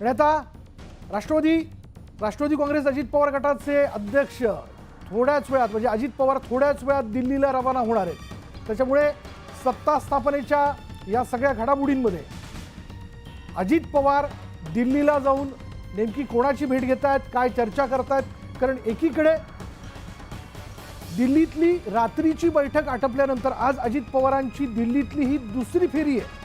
आणि आता राष्ट्रवादी राष्ट्रवादी काँग्रेस अजित पवार गटाचे अध्यक्ष थोड्याच वेळात म्हणजे अजित पवार थोड्याच वेळात दिल्लीला रवाना होणार आहेत. त्याच्यामुळे सत्ता स्थापनेच्या या सगळ्या घडामोडींमध्ये अजित पवार दिल्लीला जाऊन नेमकी कोणाची भेट घेत आहेत काय चर्चा करतायत? कारण एकीकडे दिल्लीतली रात्रीची बैठक आटपल्यानंतर आज अजित पवारांची दिल्लीतली ही दुसरी फेरी आहे.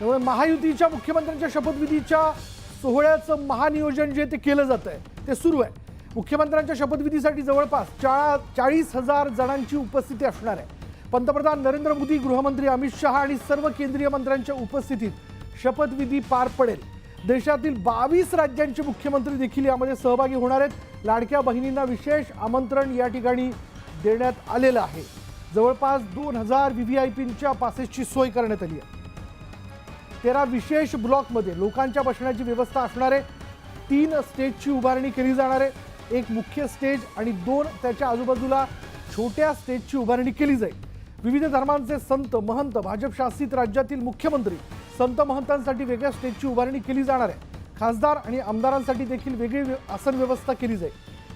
त्यामुळे महायुतीच्या मुख्यमंत्र्यांच्या शपथविधीच्या सोहळ्याचं महानियोजन जे ते केलं जात आहे ते सुरू आहे. मुख्यमंत्र्यांच्या शपथविधीसाठी जवळपास चा चाळीस हजार जणांची उपस्थिती असणार आहे. पंतप्रधान नरेंद्र मोदी गृहमंत्री अमित शहा आणि सर्व केंद्रीय मंत्र्यांच्या उपस्थितीत शपथविधी पार पडेल. देशातील बावीस राज्यांचे मुख्यमंत्री देखील यामध्ये सहभागी होणार आहेत. लाडक्या बहिणींना विशेष आमंत्रण या ठिकाणी देण्यात आलेलं आहे. जवळपास दोन हजार व्ही व्ही आय पींच्या पासेसची सोय करण्यात आली आहे. तेरा विशेष ब्लॉकमध्ये लोकांच्या बसण्याची व्यवस्था असणार आहे तीन स्टेजची उभारणी केली जाणार आहे. एक मुख्य स्टेज आणि दोन त्याच्या आजूबाजूला छोट्या स्टेजची उभारणी केली जाईल. विविध धर्मांचे संत महंत भाजप शासित राज्यातील मुख्यमंत्री संत महंतांसाठी वेगळ्या स्टेजची उभारणी केली जाणार आहे. खासदार आणि आमदारांसाठी देखील वेगळी व्य- आसन व्यवस्था केली जाईल.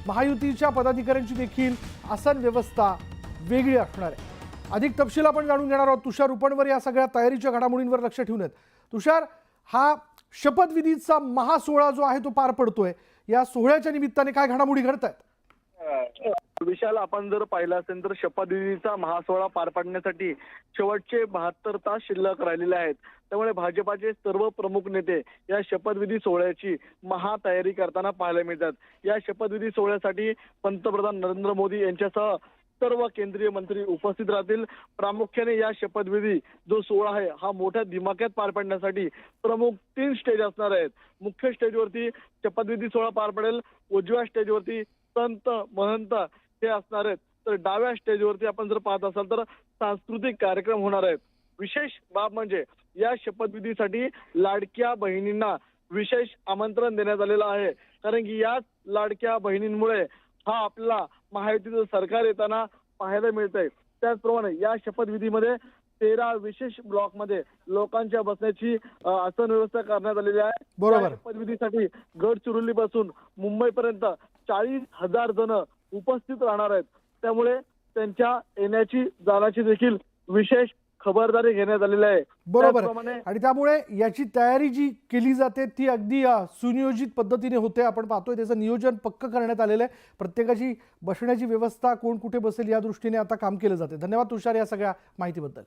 महायुतीच्या पदाधिकाऱ्यांची देखील आसन व्यवस्था वेगळी असणार आहे. अधिक तपशील आपण जाणून घेणार आहोत. तुषार उपणवर या सगळ्या तयारीच्या घडामोडींवर लक्ष ठेवून आहेत. तुषार हा शपथविधीचा महासोहळा जो आहे तो पार पडतोय. या सोहळ्याच्या निमित्ताने काय घडामोडी घडत आहेत विशाल आपण जर पाहिलं असेल तर शपथविधीचा महासोहळा पार पाडण्यासाठी शेवटचे बहात्तर तास शिल्लक राहिलेले आहेत. त्यामुळे भाजपाचे सर्व प्रमुख नेते या शपथविधी सोहळ्याची महातयारी करताना पाहायला मिळतात. या शपथविधी सोहळ्यासाठी पंतप्रधान नरेंद्र मोदी यांच्यासह सर्व केंद्रीय मंत्री उपस्थित राहतील. प्रामुख्याने या शपथविधी जो सोहळा आहे हा मोठ्या दिमाक्यात पार पाडण्यासाठी प्रमुख तीन स्टेज असणार आहेत. मुख्य स्टेजवरती शपथविधी सोहळा पार पडेल. उजव्या स्टेजवरती संत महंत हे असणार आहेत. तर डाव्या स्टेजवरती आपण जर पाहत असाल तर सांस्कृतिक कार्यक्रम होणार आहेत. विशेष बाब म्हणजे या शपथविधीसाठी लाडक्या बहिणींना विशेष आमंत्रण देण्यात आलेलं आहे. कारण की याच लाडक्या बहिणींमुळे हा आपला महायुतीचं सरकार येताना पाहायला मिळतंय. त्याचप्रमाणे या शपथविधीमध्ये तेरा विशेष ब्लॉकमध्ये लोकांच्या बसण्याची आसन व्यवस्था करण्यात आलेली आहे. बरोबर. शपथविधीसाठी गडचिरोली पासून मुंबईपर्यंत चाळीस हजार जण उपस्थित राहणार आहेत. त्यामुळे त्यांच्या येण्याची जाण्याची देखील विशेष खबरदारी घेण्यात आलेली आहे. बरोबर आणि त्यामुळे याची तयारी जी केली जाते ती अगदी सुनियोजित पद्धतीने होते. आपण पाहतोय त्याचं नियोजन पक्क करण्यात आलेलं आहे. प्रत्येकाची बसण्याची व्यवस्था कोण कुठे बसेल या दृष्टीने आता काम केलं जाते. धन्यवाद तुषार या सगळ्या माहितीबद्दल.